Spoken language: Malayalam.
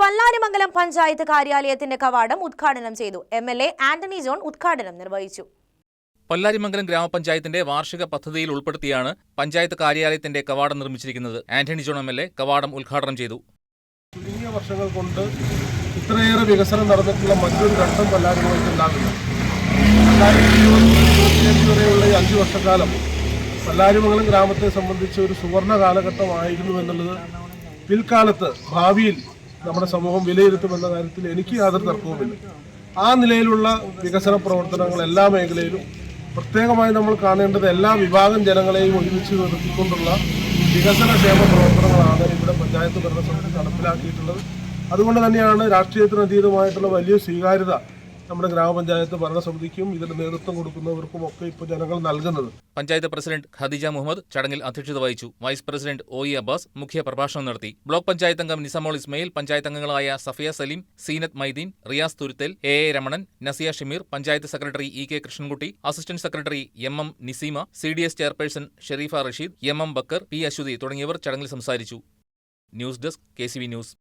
പല്ലാരിമംഗലം പഞ്ചായത്ത് കാര്യാലയത്തിന്റെ കവാടം ഉദ്ഘാടനം ചെയ്തു M L A Antony John ഉദ്ഘാടനം നിർവഹിച്ചു. പല്ലാരിമംഗലം ഗ്രാമപഞ്ചായത്തിന്റെ വാർഷിക പദ്ധതിയിൽ ഉൾപ്പെടുത്തിയാണ് പഞ്ചായത്ത് കാര്യാലയത്തിന്റെ കവാടം നിർമ്മിച്ചിരിക്കുന്നത്. Antony John M L A കവാടം ഉദ്ഘാടനം ചെയ്തു. ചുരുങ്ങിയ വർഷങ്ങൾ കൊണ്ട് ഇത്രയേറെ വികസനം നടന്നിട്ടുള്ള മറ്റൊരു ഘട്ടം പല്ലാരിമംഗലത്ത് ഉണ്ടാകില്ല രണ്ടായിരത്തി ഇരുപത്തി വരെയുള്ള ഈ അഞ്ച് വർഷക്കാലം പല്ലാരിമംഗലം ഗ്രാമത്തെ സംബന്ധിച്ച് ഒരു സുവർണ കാലഘട്ടമായിരുന്നു എന്നുള്ളത് പിൽക്കാലത്ത് ഭാവിയിൽ നമ്മുടെ സമൂഹം വിലയിരുത്തുമെന്ന കാര്യത്തിൽ എനിക്ക് യാതൊരു തർക്കവുമില്ല. ആ നിലയിലുള്ള വികസന പ്രവർത്തനങ്ങൾ എല്ലാ മേഖലയിലും പ്രത്യേകമായി നമ്മൾ കാണേണ്ടത് എല്ലാ വിഭാഗം ജനങ്ങളെയും ഒരുമിച്ച് നിർത്തിക്കൊണ്ടുള്ള വികസന ക്ഷേമ പ്രവർത്തനങ്ങളാണ് ഇവിടെ പഞ്ചായത്ത് ഭരണസമിതി നടപ്പിലാക്കിയിട്ടുള്ളത്. അതുകൊണ്ട് തന്നെയാണ് രാഷ്ട്രീയത്തിന് അതീതമായിട്ടുള്ള വലിയ സ്വീകാര്യത നമ്മുടെ ഗ്രാമപഞ്ചായത്ത് ഭരണസമിതിക്കും ഇതിന് നേതൃത്വം കൊടുക്കുന്നവർക്കും ഒക്കെ ഇപ്പോൾ ജനങ്ങൾ നൽകുന്നത്. പഞ്ചായത്ത് പ്രസിഡന്റ് ഖദീജ മുഹമ്മദ് ചടങ്ങിൽ അധ്യക്ഷത വഹിച്ചു. Vice president O E Abbas മുഖ്യ പ്രഭാഷണം നടത്തി. ബ്ലോക്ക് പഞ്ചായത്ത് അംഗം നിസമോൾ ഇസ്മയിൽ പഞ്ചായത്ത് അംഗങ്ങളായ Safiya Saleem Seenath Maideen Riyas Thuruthal A A Ramanan Nasiya Shameer panchayat secretary E K Krishnankutty assistant secretary M M Niseema C D S chairperson Sherifa Rasheed M M Bakker P Aswathy തുടങ്ങിയവർ ചടങ്ങിൽ സംസാരിച്ചു. News desk K news.